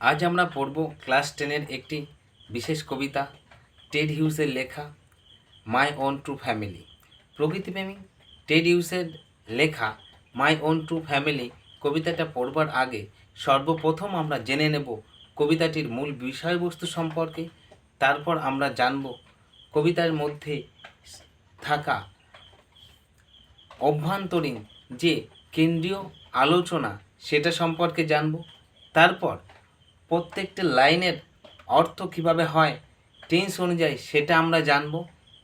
আজ আমরা পড়ব ক্লাস টেনের একটি বিশেষ কবিতা, টেড হিউসের লেখা, মাই ওন টু ফ্যামিলি। প্রকৃতিপ্রেমী টেড হিউসের লেখা, মাই ওন টু ফ্যামিলি কবিতাটা পড়বার আগে সর্বপ্রথম আমরা জেনে নেব কবিতাটির মূল বিষয়বস্তু সম্পর্কে। তারপর আমরা জানব কবিতার মধ্যে থাকা অভ্যন্তরীণ যে কেন্দ্রীয় আলোচনা সেটা সম্পর্কে জানব। তারপর প্রত্যেকটি লাইনের অর্থ কীভাবে হয় টেন্স অনুযায়ী সেটা আমরা জানব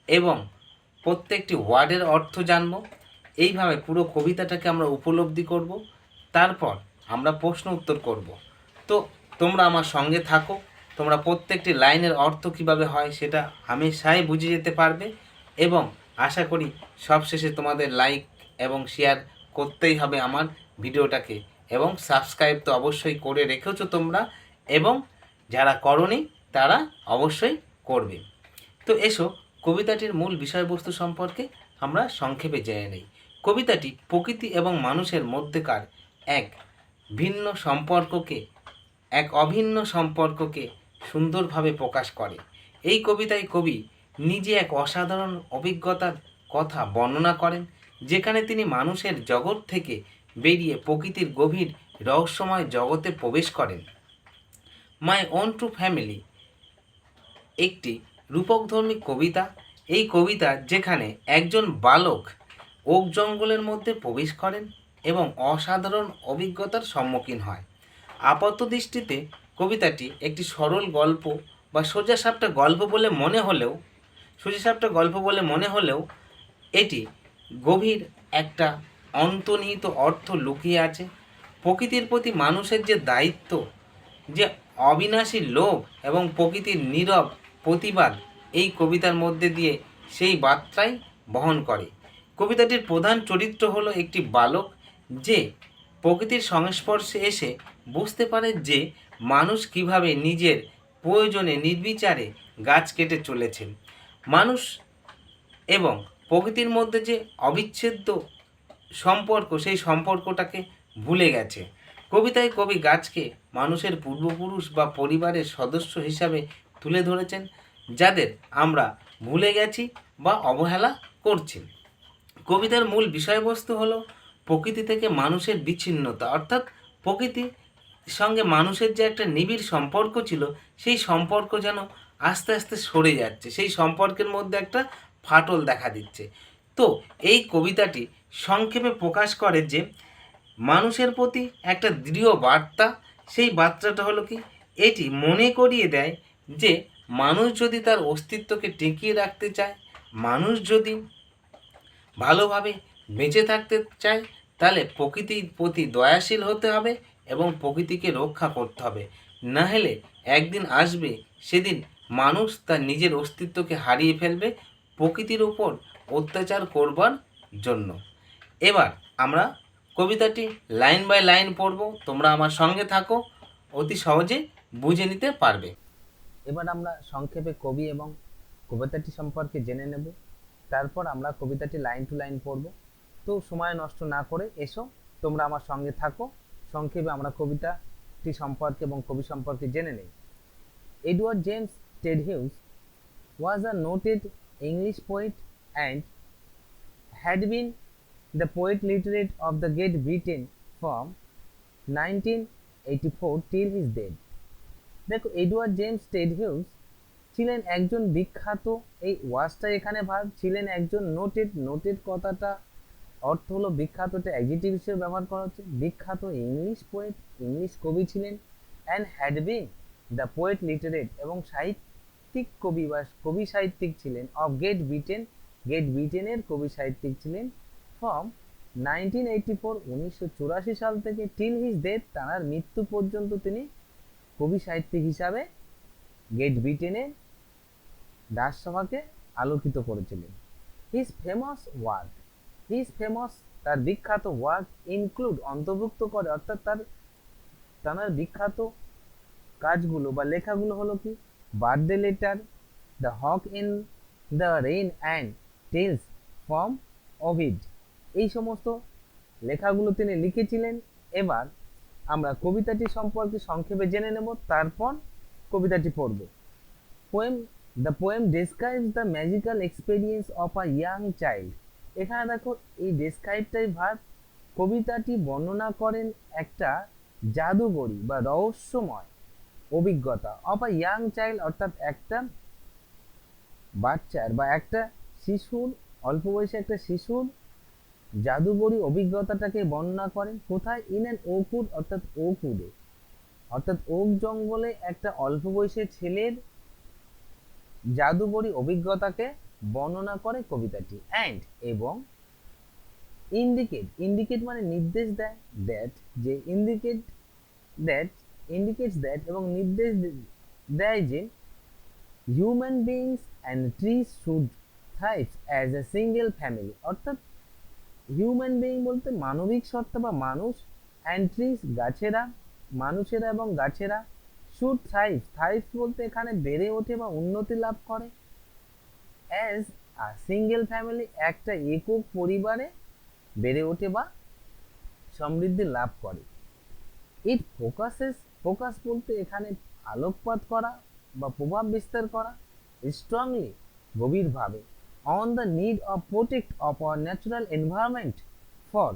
এবং প্রত্যেকটি ওয়ার্ডের অর্থ জানব। এইভাবে পুরো কবিতাটাকে আমরা উপলব্ধি করব। তারপর আমরা প্রশ্ন উত্তর করব। তো তোমরা আমার সঙ্গে থাকো, তোমরা প্রত্যেকটি লাইনের অর্থ কীভাবে হয় সেটা হামেশাই বুঝে যেতে পারবে এবং আশা করি সবশেষে তোমাদের লাইক এবং শেয়ার করতেই হবে আমার ভিডিওটাকে এবং সাবস্ক্রাইব তো অবশ্যই করে রেখেছো তোমরা। এবং যারা করনি, তারা অবশ্যই করবে। তো এসো, কবিতাটির মূল বিষয়বস্তু সম্পর্কে আমরা সংক্ষেপে জেনে নেই। কবিতাটি প্রকৃতি এবং মানুষের মধ্যেকার এক ভিন্ন সম্পর্ককে, এক অভিন্ন সম্পর্ককে সুন্দরভাবে প্রকাশ করে। এই কবিতায় কবি নিজে এক অসাধারণ অভিজ্ঞতার কথা বর্ণনা করেন, যেখানে তিনি মানুষের জগৎ থেকে বেরিয়ে প্রকৃতির গভীর রহস্যময় জগতে প্রবেশ করেন। My own true family. একটি রূপকধর্মী কবিতা। এই কবিতা যেখানে একজন বালক ওক জঙ্গলের মধ্যে প্রবেশ করেন এবং অসাধারণ অভিজ্ঞতার সম্মুখীন হয়। আপাত দৃষ্টিতে কবিতাটি একটি সরল গল্প বা সোজা সাপটা গল্প বলে মনে হলেও সোজা সাপটা গল্প বলে মনে হলেও এটি গভীর একটা অন্তর্নিহিত অর্থ লুকিয়ে আছে। প্রকৃতির প্রতি মানুষের যে দায়িত্ব, যে অবিনাশী লোভ এবং প্রকৃতির নীরব প্রতিবাদ এই কবিতার মধ্যে দিয়ে সেই বার্তাই বহন করে। কবিতাটির প্রধান চরিত্র হলো একটি বালক যে প্রকৃতির সংস্পর্শে এসে বুঝতে পারে যে মানুষ কীভাবে নিজের প্রয়োজনে নির্বিচারে গাছ কেটে চলেছেন। মানুষ এবং প্রকৃতির মধ্যে যে অবিচ্ছেদ্য সম্পর্ক, সেই সম্পর্কটাকে ভুলে গেছে। কবিতায় কবি গাছকে মানুষের পূর্বপুরুষ বা পরিবারের সদস্য হিসাবে তুলে ধরেছেন, যাদের আমরা ভুলে গেছি বা অবহেলা করছি। কবিতার মূল বিষয়বস্তু হলো প্রকৃতি থেকে মানুষের বিচ্ছিন্নতা, অর্থাৎ প্রকৃতির সঙ্গে মানুষের যে একটা নিবিড় সম্পর্ক ছিল, সেই সম্পর্ক যেন আস্তে আস্তে সরে যাচ্ছে, সেই সম্পর্কের মধ্যে একটা ফাটল দেখা দিচ্ছে। তো এই কবিতাটি সংক্ষেপে প্রকাশ করে যে মানুষের প্রতি একটা দৃঢ় বার্তা, সেই বার্তাটা হলো কি, এটি মনে করিয়ে দেয় যে মানুষ যদি তার অস্তিত্বকে টিকিয়ে রাখতে চায়, মানুষ যদি ভালোভাবে বেঁচে থাকতে চায়, তাহলে প্রকৃতির প্রতি দয়াশীল হতে হবে এবং প্রকৃতিকে রক্ষা করতে হবে। না হলে একদিন আসবে, সেদিন মানুষ তার নিজের অস্তিত্বকে হারিয়ে ফেলবে প্রকৃতির উপর অত্যাচার করবার জন্য। এবার আমরা কবিতাটি লাইন বাই লাইন পড়ব, তোমরা আমার সঙ্গে থাকো, অতি সহজে বুঝে নিতে পারবে। এবার আমরা সংক্ষেপে কবি এবং কবিতাটি সম্পর্কে জেনে নেব। তারপর আমরা কবিতাটি লাইন টু লাইন পড়ব। তো সময় নষ্ট না করে এসো, তোমরা আমার সঙ্গে থাকো। সংক্ষেপে আমরা কবিতাটি সম্পর্কে এবং কবি সম্পর্কে জেনে নেই। Edward James Ted Hughes was a noted English poet and had been the poet laureate of the Great Britain from 1984 till his death. দেখো এডওয়ার্ড জেমস টেড হিউজ ছিলেন একজন বিখ্যাত এই ওয়ার্ডসটা এখানে ভাব ছিলেন একজন নোটেড নোটেড কথাটা, অর্থ হলো বিখ্যাত, এটা অ্যাডজেক্টিভ হিসেবে ব্যবহার করা হচ্ছে বিখ্যাত ইংলিশ পোয়েট ইংলিশ কবি ছিলেন and had been the poet laureate এবং সাহিত্যিক কবি বা কবি সাহিত্যিক ছিলেন অফ গেট ব্রিটেন গেট ব্রিটেনের কবি সাহিত্যিক ছিলেন ফ্রম নাইনটিন এইটি ফোর উনিশশো চুরাশি সাল থেকে টিল হিজ ডেথ তার মৃত্যু পর্যন্ত তিনি কবি সাহিত্যিক হিসাবে গেট ব্রিটেনে রাজসভাকে আলোকিত করেছিলেন। His famous work his famous তার বিখ্যাত ওয়ার্ক ইনক্লুড অন্তর্ভুক্ত করে, অর্থাৎ তার তার বিখ্যাত কাজগুলো বা লেখাগুলো হলো কি? Birthday letters the hawk in the rain and tales from Ovid এই সমস্ত লেখাগুলো তিনি লিখেছিলেন। এবার আমরা কবিতাটি সম্পর্কে সংক্ষেপে জেনে নেব, তারপর কবিতাটি পড়ব। Poem the poem describes the magical experience of a young child এখানে দেখো, এই ডেসক্রাইবটাই ভাব কবিতাটি বর্ণনা করেন একটা জাদুগরি বা রহস্যময় অভিজ্ঞতা অফ আ ইয়াং চাইল্ড অর্থাৎ একটা বাচ্চার বা একটা শিশুর, অল্প বয়সে একটা শিশুর জাদুগরি অভিজ্ঞতাটাকে বর্ণনা করেন কোথায় ইন অ্যান ওকুড অর্থাৎ ওকুডে অর্থাৎ ওক জঙ্গলে একটা অল্প বয়সের ছেলের জাদুগরি অভিজ্ঞতাকে বর্ণনা করে কবিতাটি। অ্যান্ড এবং ইন্ডিকেট ইন্ডিকেট মানে নির্দেশ দেয় দ্যাট যে ইন্ডিকেট দ্যাট ইন্ডিকেটস দ্যাট এবং নির্দেশ দেয় যে human beings and trees should thrive as a single family অর্থাৎ হিউম্যান বিং বলতে মানবিক সত্তা বা মানুষ অ্যান্ড ট্রিজ গাছেরা, মানুষেরা এবং গাছেরা শুড থ্রাইভ থ্রাইভ বলতে এখানে বেড়ে ওঠে বা উন্নতি লাভ করে। অ্যাজ আ সিঙ্গেল ফ্যামিলি একটা একক পরিবারে বেড়ে ওঠে বা সমৃদ্ধি লাভ করে। ইট ফোকাসেস ফোকাস বলতে এখানে আলোকপাত করা বা প্রভাব বিস্তার করা স্ট্রংলি গভীরভাবে। The need of protect of our natural environment for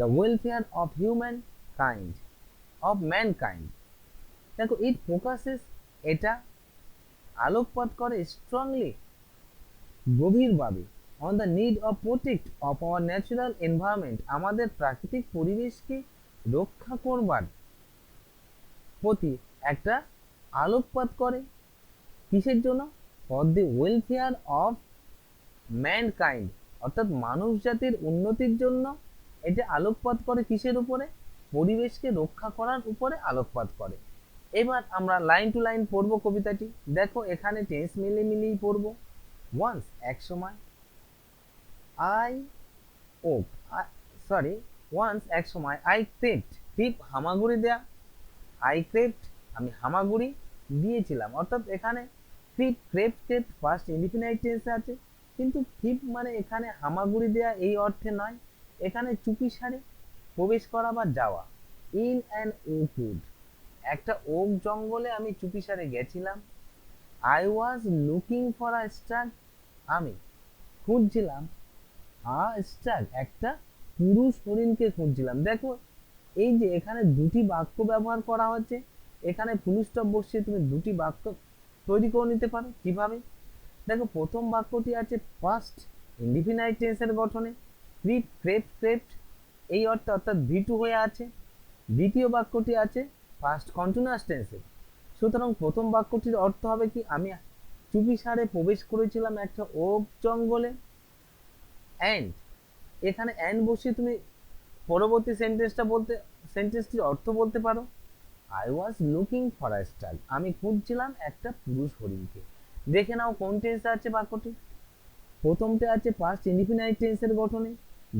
the welfare of humankind of mankind দেখো ইট ফোকাসেস এটা আলোকপাত করে স্ট্রংলি গভীরভাবে on the need of protect of our natural environment আমাদের প্রাকৃতিক পরিবেশকে রক্ষা করবার প্রতি একটা আলোকপাত করে। কিসের জন্য? For the welfare of mankind অর্থাৎ মানুষ জাতির উন্নতির জন্য এটা আলোকপাত করে কিসের উপরে? পরিবেশকে রক্ষা করার উপরে আলোকপাত করে। এবার আমরা লাইন টু লাইন পড়ব কবিতাটি। দেখো, এখানে টেন্স মিলে মিলিয়ে পড়ব। ওয়ান্স এক সময়। আই ও সরি ওয়ান্স এক সময়। আই ক্রেপ্ট ক্রিপ হামাগুড়ি দেয়া। আই ক্রেপ্ট আমি হামাগুড়ি দিয়েছিলাম। অর্থাৎ এখানে creep crept crept first indefinite টেন্সে আছে। কিন্তু ক্রিপ মানে এখানে হামাগুড়ি দেয়া এই অর্থে নয়। এখানে চুপি সারে, প্রবেশ করা বা যাওয়া। ইন অ্যান ওকুড একটা ওক জঙ্গলে আমি চুপি সারে গেছিলাম। I was looking for a star আমি খুঁজছিলাম। আ স্টার একটা পুরুষ হরিণকে খুঁজছিলাম। দেখো, এই যে এখানে দুটি বাক্য ব্যবহার করা হচ্ছে। এখানে ফুল স্টপ বসিয়ে তুমি দুটি বাক্য তৈরি করে নিতে পারো? কীভাবে? দেখো, প্রথম বাক্যটি আছে ফার্স্ট ইনডিফিনাইট টেন্সের গঠনে। ক্রিপ ক্রেপ ক্রেপ্ট এই অর্থে অর্থাৎ ভি টু হয়ে আছে। দ্বিতীয় বাক্যটি আছে ফার্স্ট কন্টিনিউয়াস টেন্সে সুতরাং প্রথম বাক্যটির অর্থ হবে কি? আমি চুপি সারে প্রবেশ করেছিলাম একটা ওক জঙ্গলে। অ্যান্ড এখানে অ্যান্ড বসিয়ে তুমি পরবর্তী সেন্টেন্সটা বলতে সেন্টেন্সটির অর্থ বলতে পারো। I was looking for a star আমি খুঁজছিলাম একটা পুরুষ হরিণকে। দেখে নাও কোন টেন্সে আছে বাক্যটি। প্রথমটি আছে পাস্ট ইনডিফিনাইট টেন্সের গঠনে,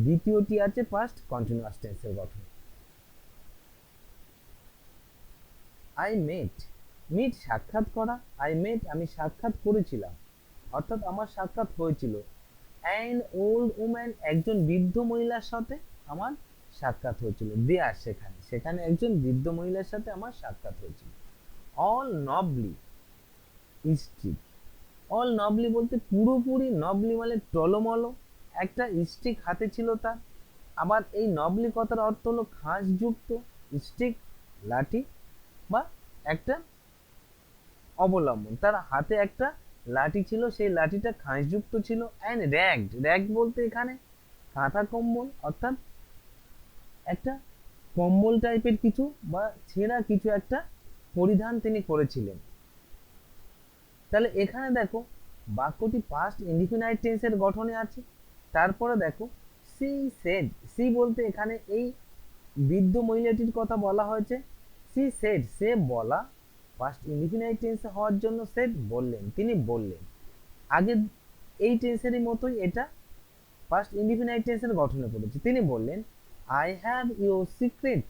দ্বিতীয়টি আছে পাস্ট কন্টিনিউয়াস টেন্সের গঠনে। আই মেট মিট সাক্ষাৎ করা আই মেট আমি সাক্ষাৎ করেছিলাম। অর্থাৎ আমার সাক্ষাৎ হয়েছিল। অ্যান ওল্ড উম্যান একজন বৃদ্ধ মহিলার সাথে আমার সাক্ষাৎ হয়েছিল। দেয়ার সেখানে। সেখানে একজন বৃদ্ধ মহিলার সাথে আমার সাক্ষাৎ হয়েছিল। All nobly streak all nobly বলতে পুরোপুরি নবলি মানে টলমলো। একটা স্টিক হাতে ছিল তার। আবার এই নবলি কথার অর্থ হলো খাঁজযুক্ত স্টিক লাঠি বা একটা অবলম্বন। তার হাতে একটা লাঠি ছিল, সেই লাঠিটা খাঁজযুক্ত ছিল অ্যান্ড র্যাগড র্যাগ বলতে এখানে কাঁথা কম্বল অর্থাৎ একটা কম্বল টাইপের কিছু বা ছেঁড়া কিছু একটা পরিধান তিনি করেছিলেন। তাহলে এখানে দেখো, বাক্যটি পাস্ট ইনডিফিনাইট টেন্সের গঠনে আছে, তারপরে দেখো সি সেড সি বলতে এখানে এই বৃদ্ধ মহিলাটির কথা বলা হয়েছে সি সেড সে বলা ফার্স্ট ইনডিফিনাইট টেন্সে হওয়ার জন্য সেড বললেন, তিনি বললেন। আগে এই টেন্সেরই মতোই এটা ফার্স্ট ইনডিফিনাইট টেন্সের গঠনে পড়েছে, তিনি বললেন I have your secret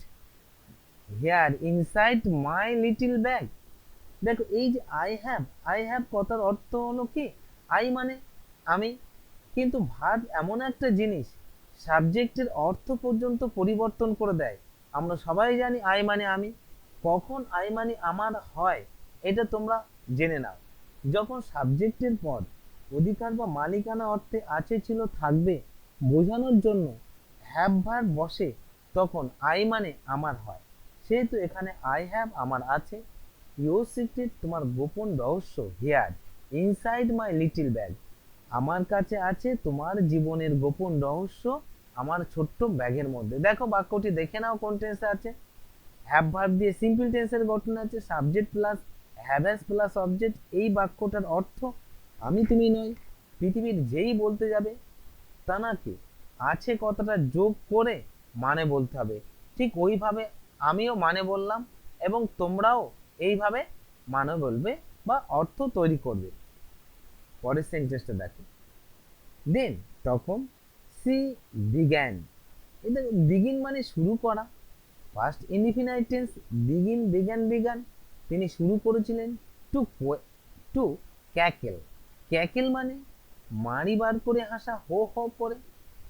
here inside my little bag দেখো, এই যে আই হ্যাভ আই হ্যাভ কথার অর্থ হলো কি? আই মানে আমি। কিন্তু ভাব এমন একটা জিনিস সাবজেক্টের অর্থ পর্যন্ত পরিবর্তন করে দেয়। আমরা সবাই জানি আই মানে আমি। কখন আই মানে আমার হয়, এটা তোমরা জেনে নাও। যখন সাবজেক্টের পর অধিকার বা মালিকানা অর্থে আছে, ছিল, থাকবে, বোঝানোর জন্য হ্যাভ ভার বসে তখন আই মানে আমার হয়। সেহেতু এখানে আই হ্যাভ আমার আছে। ইউর সিক্রেট তোমার গোপন রহস্য here inside my little bag আমার কাছে আছে তোমার জীবনের গোপন রহস্য, আমার ছোট্ট ব্যাগের মধ্যে। দেখো বাক্যটি দেখে নাও কোন টেন্সে আছে। হ্যাভ ভার্ব দিয়ে সিম্পল টেন্সের গঠন আছে। Subject plus have has plus object এই বাক্যটার অর্থ আমি তুমি নয় পৃথিবীর যেই বলতে যাবে, তা নাকি আছে কথাটা যোগ করে মানে বলতে হবে। ঠিক ওইভাবে আমিও মানে বললাম এবং তোমরাও এইভাবে মানে বলবে বা অর্থ তৈরি করবে। পরের সেন্টেন্সটা দেখো। দেন তখন সি বিজ্ঞান এটা বিগিন মানে শুরু করা ফার্স্ট ইনডিফিনাইট টেন্স বিগিন বিজ্ঞান বিজ্ঞান তিনি শুরু করেছিলেন টু টু ক্যাকেল ক্যাকেল মানে মারি বার করে হাসা, হো হো করে।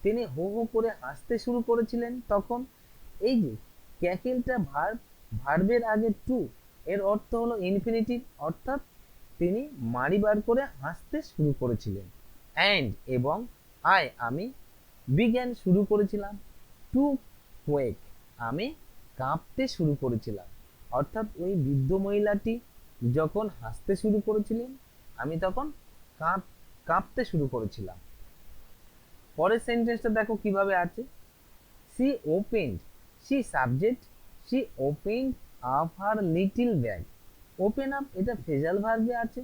তিনি হো হো করে হাসতে শুরু করেছিলেন তখন। এই যে, ক্যাকেলটা ভার্ব ভার্বের আগে টু, এর অর্থ হলো ইনফিনিটিভ অর্থাৎ তিনি মারি বার করে হাসতে শুরু করেছিলেন। অ্যান্ড এবং আই আমি বিজ্ঞান শুরু করেছিলাম। টু কোয়েক আমি কাঁপতে শুরু করেছিলাম। অর্থাৎ ওই বৃদ্ধ মহিলাটি যখন হাসতে শুরু করেছিলেন, আমি তখন কাঁপ, কাঁপতে শুরু করেছিলাম। পরের সেন্টেন্সটা দেখো কীভাবে আছে। She opened she subject she opened up her little bag open up এটা ফেজাল ভার্বে আছে।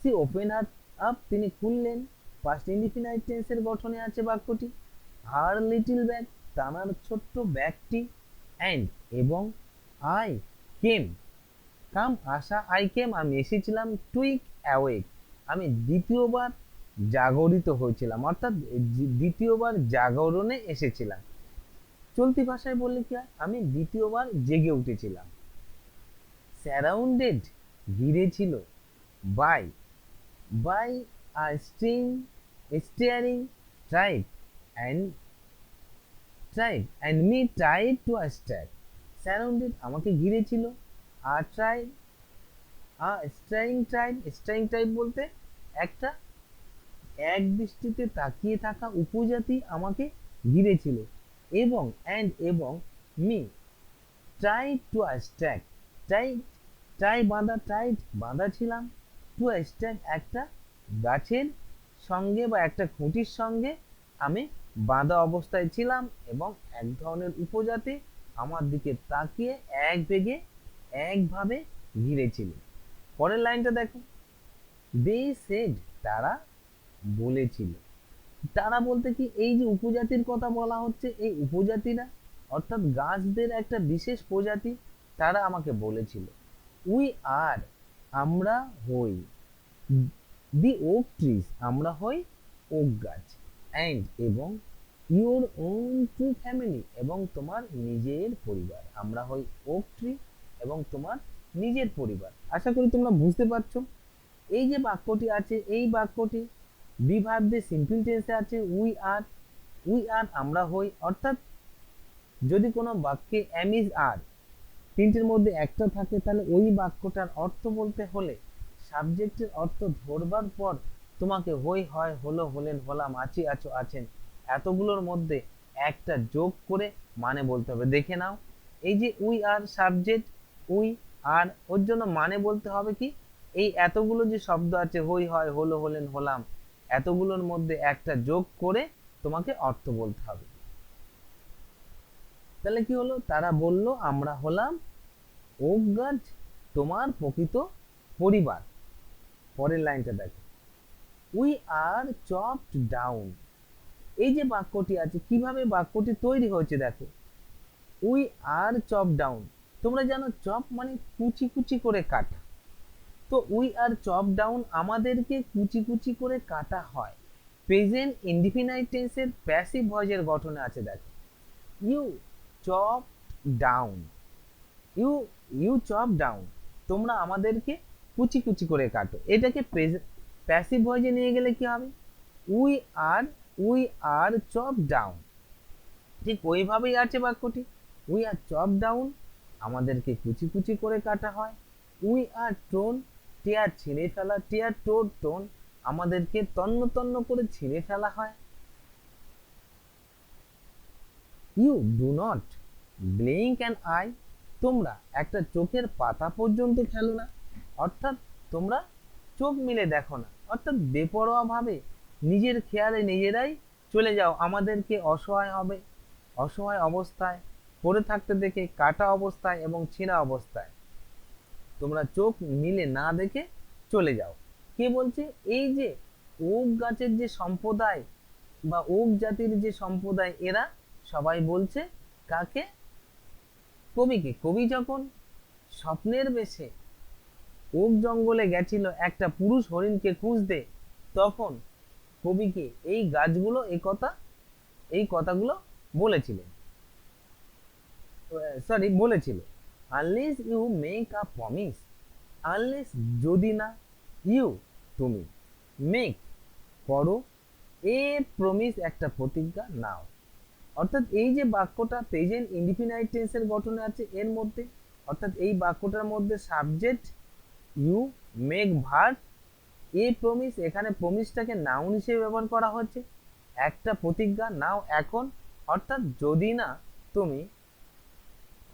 সি ওপেন আপ আপ তিনি খুললেন। পাস্ট ইনডিফিনাইট টেন্সের গঠনে আছে বাক্যটি। হার লিটিল ব্যাগ তানার ছোট্ট ব্যাগটি। অ্যান্ড এবং আই কেম কাম আসা আই কেম আমি এসেছিলাম টুইক অ্যাওয়েক আমি দ্বিতীয়বার জাগরিত হয়েছিলাম। অর্থাৎ দ্বিতীয়বার জাগরণে এসেছিলাম। চলতি ভাষায় বললে কি হয়? আমি দ্বিতীয়বার জেগে উঠেছিলাম। স্যারাউন্ডেড ঘিরে ছিল। By by a string staring tribe and tribe and me tried to stack surrounded আমাকে ঘিরে ছিল। আর tribe a string tribe string tribe বলতে একটা এক দৃষ্টিতে তাকিয়ে থাকা উপজাতি আমাকে ঘিরেছিল। এবং অ্যান্ড এবং me try to a stack try try বাঁধা টাইট বাঁধা ছিলাম টু স্ট্যাক একটা গাছের সঙ্গে বা একটা খুঁটির সঙ্গে আমি বাঁধা অবস্থায় ছিলাম এবং এক ধরনের উপজাতি আমার দিকে তাকিয়ে এক বেগে একভাবে ঘিরেছিল। পরের লাইনটা দেখো। দে সেড তারা বলেছিল। তারা বলতে কি এই যে উপজাতির কথা বলা হচ্ছে, এই উপজাতিরা অর্থাৎ গাছদের একটা বিশেষ প্রজাতি তারা আমাকে বলেছিল। উই আর, আমরা হই। দি ওক ট্রিজ, আমরা হই ওক গাছ। অ্যান্ড এবং ইউর ওন টু ফ্যামিলি এবং তোমার নিজের পরিবার। আমরা হই ওক ট্রি এবং তোমার নিজের পরিবার। আশা করি তোমরা বুঝতে পারছ। এই যে বাক্যটি আছে, এই বাক্যটি বিভাগ দিয়ে সিম্পল টেন্সে আছে উই আর উই আর আমরা হই, অর্থাৎ যদি কোনো বাক্যে এম ইজ আর তিনটির মধ্যে একটা থাকে, তাহলে ওই বাক্যটার অর্থ বলতে হলে সাবজেক্টের অর্থ ধরবার পর তোমাকে হই, হয়, হলো, হলেন, হলাম, আছি, আছো, আছেন, এতগুলোর মধ্যে একটা যোগ করে মানে বলতে হবে। দেখে নাও, এই যে we are subject we are ওর জন্য মানে বলতে হবে কি? এই এতগুলো যে শব্দ আছে, হই, হয়, হলো, হলেন, হলাম এতগুলোর মধ্যে একটা যোগ করে তোমাকে অর্থ বলতে হবে। তাহলে কি হলো? তারা বলল, আমরা হলাম ওক গাছ তোমার প্রকৃত পরিবার। পরের লাইনটা দেখো। উই আর চপড ডাউন এই যে বাক্যটি আছে, কীভাবে বাক্যটি তৈরি হয়েছে দেখো। উই আর চপ ডাউন তোমরা জানো চপ মানে কুচি কুচি করে কাটা। তো উই আর চপ ডাউন আমাদেরকে কুচি কুচি করে কাটা হয়। প্রেজেন্ট ইনডিফিনাইট টেন্সের প্যাসিভ ভয়েসের গঠনে আছে দেখো। You chop down. You you chop down. তোমরা আমাদেরকে কুচি কুচি করে কাটো। এটাকে প্যাসিভ ভয়েসে নিয়ে গেলে কি হবে? We are we are chop down. ঠিক ওইভাবেই আছে বাক্যটি। উই আর চপ ডাউন আমাদেরকে কুচি কুচি করে কাটা হয়। উই আর টোন টিয়ার ছিঁড়ে ফেলা, টিয়ার টোর টোন আমাদেরকে তন্ন তন্ন করে ছিঁড়ে ফেলা হয়। You do not blink and I তোমরা একটা চোখের পাতা পর্যন্ত খেলো না। অর্থাৎ তোমরা চোখ মিলে দেখো না। অর্থাৎ বেপরোয়া ভাবে নিজের খেয়ালে নিজেরাই চলে যাও। আমাদেরকে অসহায় হবে। অসহায় অবস্থায়, পড়ে থাকতে দেখে কাটা অবস্থায় এবং ছেঁড়া অবস্থায়। তোমরা চোখ মিলে না দেখে চলে যাও। কে বলছে? এই যে ওক গাছের যে সম্প্রদায় বা ওক জাতির যে সম্প্রদায়, এরা সবাই বলছে কাকে? কবিকে। কবি যখন স্বপ্নের বেশে ওক জঙ্গলে গেছিল, একটা পুরুষ হরিণকে খুঁজতে, তখন কবিকে এই গাছগুলো, এই কথা, এই কথাগুলো বলেছিলেন। সরি বলেছিল। Unless you make a promise unless যদি না ইউ তুমি মেক করো, এ প্রমিস একটা প্রতিজ্ঞা নাও। অর্থাৎ এই যে বাক্যটা প্রেজেন্ট ইনডিফিনাইট টেন্সের গঠনে আছে, এর মধ্যে, অর্থাৎ এই বাক্যটার মধ্যে subject you make verb a promise এখানে প্রমিসটাকে নাউন হিসেবে ব্যবহার করা হচ্ছে। একটা প্রতিজ্ঞা নাও এখন, অর্থাৎ যদি না, তুমি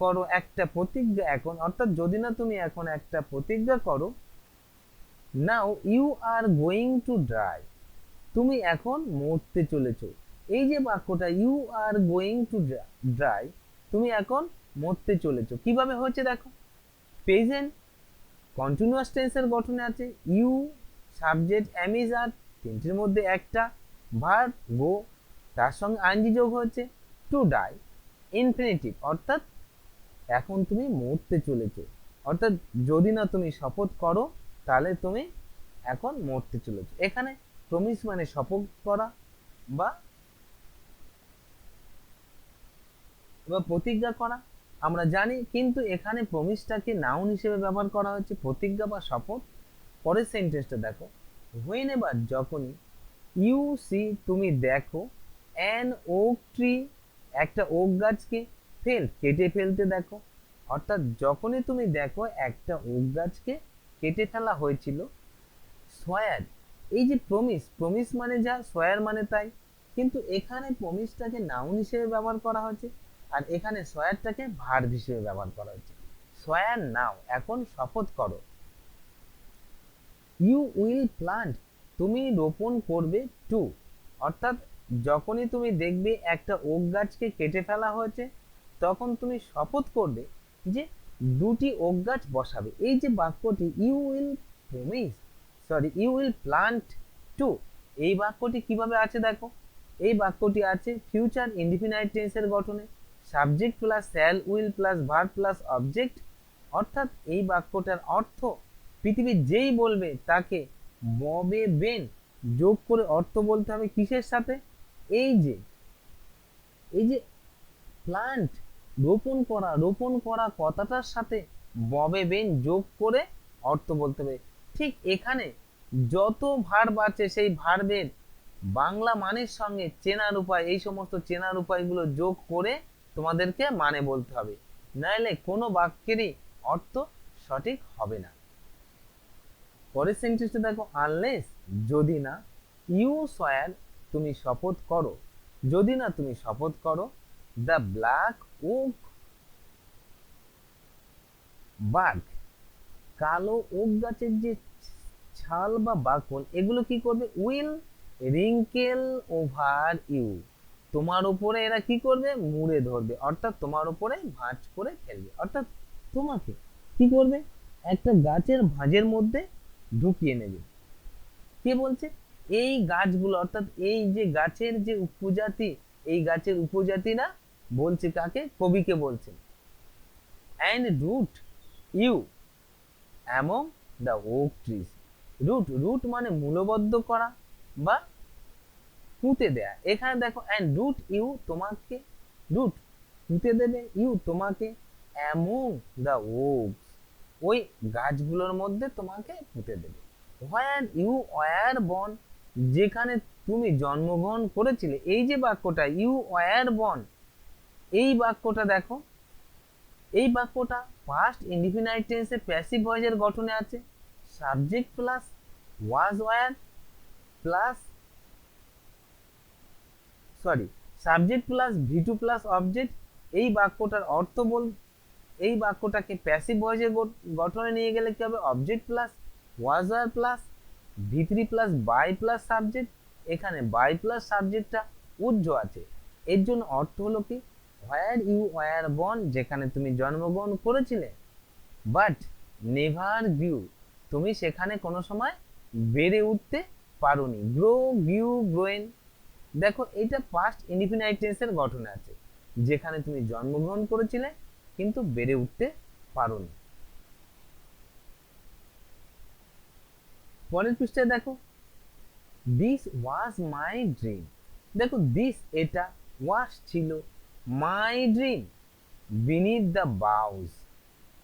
করো একটা প্রতিজ্ঞা এখন, অর্থাৎ যদি না তুমি এখন একটা প্রতিজ্ঞা করো now you are going to die তুমি এখন মরতে চলেছো। এই যে বাক্যটা you are going to die তুমি এখন মরতে চলেছো। কীভাবে হচ্ছে দেখো? প্রেজেন্ট কন্টিনিউয়াস টেন্সের গঠনে আছে। ইউ সাবজেক্ট অ্যামিজ আর তিনটির মধ্যে একটা ভার গো তার সঙ্গে আইনজি যোগ হচ্ছে টু ডাই ইনফিনিটিভ অর্থাৎ এখন তুমি মরতে চলেছো। অর্থাৎ যদি না তুমি শপথ করো, তাহলে তুমি এখন মরতে চলেছো। এখানে প্রমিস মানে শপথ করা বা বা প্রতিজ্ঞা করা। আমরা জানি কিন্তু এখানে প্রমিসটাকে নাউন হিসেবে ব্যবহার করা হচ্ছে প্রতিজ্ঞা বা শপথ। পরের সেন্টেন্সটা দেখো। হোয়েন এবার যখনই ইউ সি তুমি দেখো অ্যান ওক ট্রি একটা ওক গাছকে ফেল, কেটে ফেলতে দেখো। অর্থাৎ যখনই তুমি দেখো একটা ওক গাছকে কেটে ফেলা হয়েছিল, সোয়ার, এই যে প্রমিস প্রমিস মানে যা, সোয়ার মানে তাই। কিন্তু এখানে প্রমিসটাকে নাউন হিসেবে ব্যবহার করা হয়েছে, আর এখানে সোয়ারটাকে ভার্ব হিসেবে ব্যবহার করা হয়েছে। সোয়ার নাও এখন শপথ করো। ইউ উইল প্লান্ট তুমি রোপণ করবে টু অর্থাৎ যখনই তুমি দেখবে একটা ওক গাছকে কেটে ফেলা হয়েছে তখন তুমি শপথ করবে যে দুটি ওক গাছ বসাবে। এই যে বাক্যটি you will promise sorry you will plant to এই বাক্যটি কীভাবে আছে দেখো? এই বাক্যটি আছে ফিউচার ইনডিফিনাইট টেন্সের গঠনে। Subject plus shall will plus verb plus object অর্থাৎ এই বাক্যটার অর্থ পৃথিবীর যেই বলবে তাকে ববে বেন, যোগ করে অর্থ বলতে হবে কিসের সাথে? এই যে এই যে প্লান্ট রোপণ করা রোপণ করা কথাটার সাথে ববে বেন যোগ করে অর্থ বলতে হবে। ঠিক এখানে যত ভার্ব আছে সেই ভার্বের বাংলা মানের সঙ্গে চেনার উপায়, এই সমস্ত চেনার উপায়গুলো যোগ করে তোমাদেরকে মানে বলতে হবে। নাহলে কোনো বাক্যেরই অর্থ সঠিক হবে না। পরের সেন্টেন্সটা দেখো আনলেস যদি না ইউ সয়ার তুমি শপথ করো। যদি না তুমি শপথ করো দ্য ব্ল্যাক ওক বাঘ। কালো ওক গাছের যে ছাল বা বাকল এগুলো কি করবে? Will wrinkle over you. তোমার উপরে এরা কি করবে? মুড়ে ধরবে। অর্থাৎ তোমার উপরে ভাঁজ করে ফেলবে। অর্থাৎ তোমাকে কি করবে? একটা গাছের ভাঁজের মধ্যে ঢুকিয়ে নেবে। কে বলছে? এই গাছগুলো, অর্থাৎ এই যে গাছের যে উপজাতি, এই গাছের উপজাতিরা বলছে কাকে? কবিকে বলছে। And root you among the oak trees root root মানে মূলবদ্ধ করা বা পুঁতে দেয়া। এখানে দেখো অ্যান্ড রুট ইউ তোমাকে রুট পুঁতে দেবে ইউ তোমাকে অ্যামং দ্য ওকস ওই গাছগুলোর মধ্যে তোমাকে পুঁতে দেবে। হোয়ার ইউ ওয়ার বন যেখানে তুমি জন্মগ্রহণ করেছিলে, এই যে বাক্যটা ইউ ওয়ার বন এই বাক্যটা দেখো। এই বাক্যটা পাস্ট ইনডিফিনাইট টেন্সে প্যাসিভ ভয়েসের গঠনে আছে। Subject plus was were plus sorry subject plus V two plus object এই বাক্যটার অর্থ বল। এই বাক্যটাকে প্যাসিভ ভয়েসের গঠনে নিয়ে গেলে কি হবে? Object plus was were plus V three plus by plus subject এখানে বাই প্লাস সাবজেক্টটা উজ্জ আছে। এর জন্য অর্থ হলো কি? হোয়ার ইউ ওয়ার বর্ন যেখানে তুমি জন্মগ্রহণ করেছিলে বাট নেভার গ্রিউ তুমি সেখানে কোনো সময় বেড়ে উঠতে পারোনি। গ্রো গ্রিউ গ্রোয়েন দেখো, এটা পাস্ট ইনডিফিনাইট টেন্সের গঠনে আছে, যেখানে তুমি জন্মগ্রহণ করেছিলে, কিন্তু বেড়ে উঠতে পারোনি। পরের পৃষ্ঠায় দেখো দিস ওয়াজ মাই ড্রিম দেখো দিস এটা ওয়াজ ছিল my dream beneath the boughs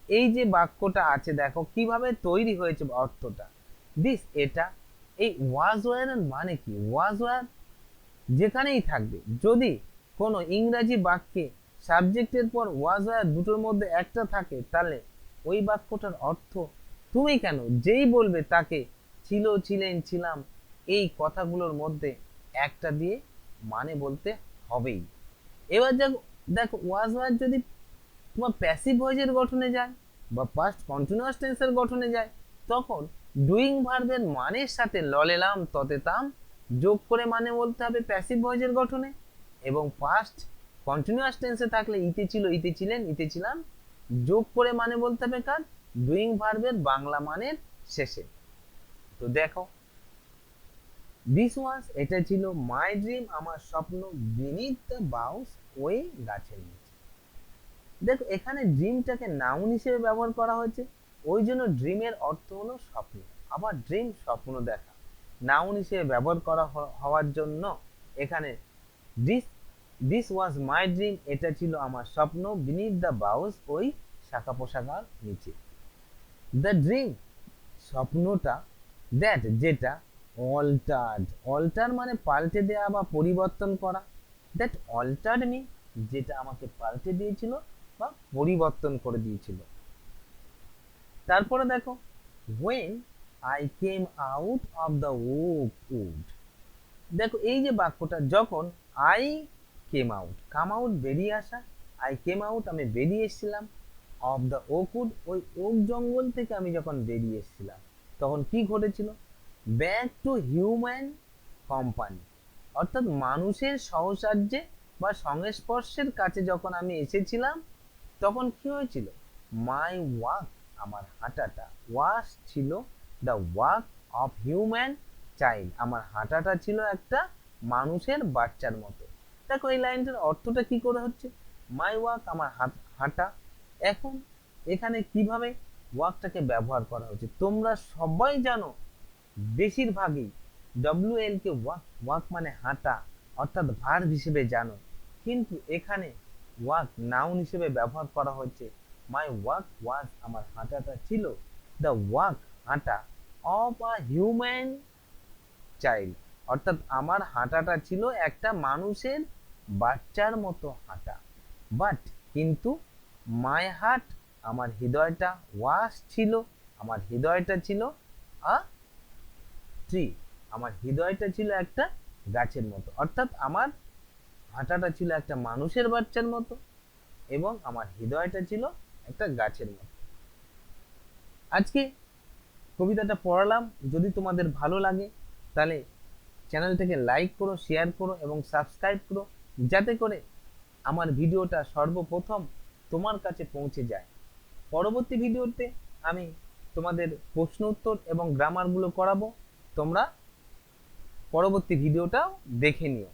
এই যে বাক্যটা আছে, দেখো, কীভাবে তৈরি হয়েছে অর্থটা। দিস এটা, এই ওয়াজ ওয়ার মানে কি? ওয়াজ ওয়ার যেখানেই থাকবে। যদি কোনো ইংরাজি বাক্যে সাবজেক্টের পর ওয়াজ ওয়ার দুটোর মধ্যে একটা থাকে, তাহলে ওই বাক্যটার অর্থ তুমি কেন? যেই বলবে তাকে, ছিল, ছিলেন, ছিলাম, এই কথাগুলোর মধ্যে একটা দিয়ে মানে বলতে হবেই। এবার দেখো দেখো ওয়াজ ওয়ার যদি তোমার প্যাসিভ ভয়েসের গঠনে যায় বা পাস্ট কন্টিনিউয়াস টেন্সের গঠনে যায়, তখন ডুইং ভার্বের মানের সাথে ললেলাম, ততেতাম, যোগ করে মানে বলতে হবে প্যাসিভ ভয়েসের গঠনে এবং পাস্ট কন্টিনিউয়াস টেন্সে থাকলে ইতে ছিল, ইতে ছিলেন, ইতে ছিলাম, যোগ করে মানে বলতে হবে কার? ডুইং ভার্বের বাংলা মানের শেষে। তো দেখো দিস ওয়াজ এটা ছিল মাই ড্রিম আমার স্বপ্ন বিনিথ দ্য বাউস ওই গাছের নিচে। দেখো, এখানে ড্রিমটাকে নাউন হিসেবে ব্যবহার করা হয়েছে। ওই জন্য ড্রিমের অর্থ হলো স্বপ্ন। আবার ড্রিম স্বপ্ন দেখা। নাউন হিসেবে ব্যবহার করা হওয়ার জন্য এখানে this this was my dream এটা ছিল আমার স্বপ্ন বিনিথ দ্য বাউস ওই শাখা পোশাকার নিচে। দ্য ড্রিম স্বপ্নটা দ্যাট যেটা অল্টার্ড অল্টার মানে পাল্টে দেওয়া বা পরিবর্তন করা। দ্যাট অল্টার্ড মি যেটা আমাকে পাল্টে দিয়েছিল বা পরিবর্তন করে দিয়েছিল। তারপরে দেখো, when I came out of the wood দেখো, এই যে বাক্যটা, যখন I came out come out বেরিয়ে আসা আই কেম আউট আমি বেরিয়ে এসেছিলাম অফ দ্য ওকুড ওই ওক জঙ্গল থেকে আমি যখন বেরিয়ে এসেছিলাম, তখন কি ঘটেছিল? ব্যাক টু হিউম্যান কোম্পানি অর্থাৎ মানুষের সহসাহায্যে বা সংস্পর্শের কাছে যখন আমি এসেছিলাম, তখন কি হয়েছিল? মাই ওয়াক আমার হাঁটাটা ওয়াস ছিল the walk of human child আমার হাঁটাটা ছিল একটা মানুষের বাচ্চার মতো। দেখো এই লাইনটার অর্থটা কি করে হচ্ছে? মাই ওয়াক আমার হাঁটা। এখন এখানে কীভাবে ওয়াকটাকে ব্যবহার করা হচ্ছে? তোমরা সবাই জানো বেশিরভাগই W L K walk walk মানে হাঁটা, অর্থাৎ ভার্ব হিসেবে জানো। কিন্তু এখানে ওয়াক নাউন হিসেবে ব্যবহার করা হচ্ছে মাই ওয়াক ওয়াজ আমার হাঁটাটা ছিল। দ্য ওয়াক হাঁটা অফ আ হিউম্যান চাইল্ড অর্থাৎ আমার হাঁটাটা ছিল একটা মানুষের বাচ্চার মতো হাঁটা। বাট কিন্তু মাই হার্ট আমার হৃদয়টা ওয়াস ছিল, আমার হৃদয়টা ছিল আ ট্রি আমার হৃদয়টা ছিল একটা গাছের মতো। অর্থাৎ আমার হাঁটাটা ছিল একটা মানুষের বাচ্চার মতো এবং আমার হৃদয়টা ছিল একটা গাছের মতো। আজকে কবিতাটা পড়ালাম। যদি তোমাদের ভালো লাগে, তাহলে চ্যানেলটাকে লাইক করো, শেয়ার করো এবং সাবস্ক্রাইব করো, যাতে করে আমার ভিডিওটা সর্বপ্রথম তোমার কাছে পৌঁছে যায়। পরবর্তী ভিডিওতে আমি তোমাদের প্রশ্ন উত্তর এবং গ্রামারগুলো করাবো। তোমরা পরবর্তী ভিডিওটাও দেখে নিও।